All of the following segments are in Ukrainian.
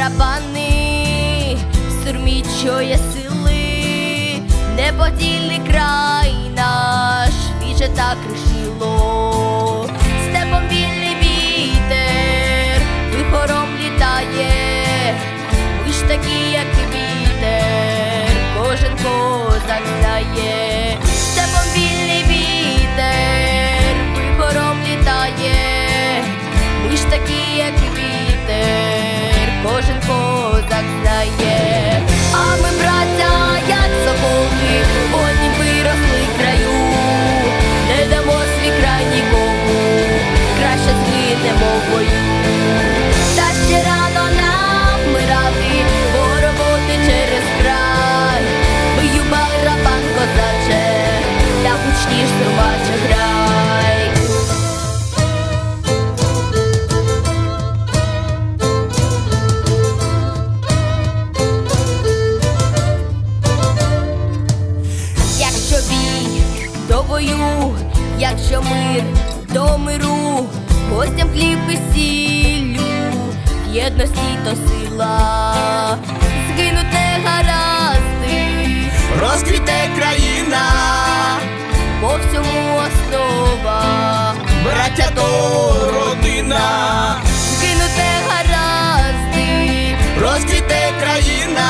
барабани, сурмі чує сили, неподільний край наш віче та кришило, степом вільний вітер, вихором літає, ми ж такі, як вітер, кожен козак знає. Якщо мир, до миру, гостям хліб і сіллю, єдності то сила, згинуть негаразди, Розквіте країна, по всьому основа, браття то родина, згинуть негаразди, розквіте країна,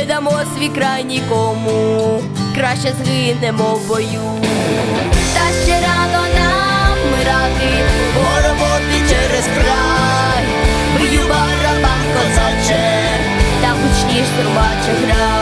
не дамо свій край нікому, краще згинемо в бою. Та ще рано нам вмирати, бо роботи через край, бию барабан козаче, та гучніш сурмаче грай.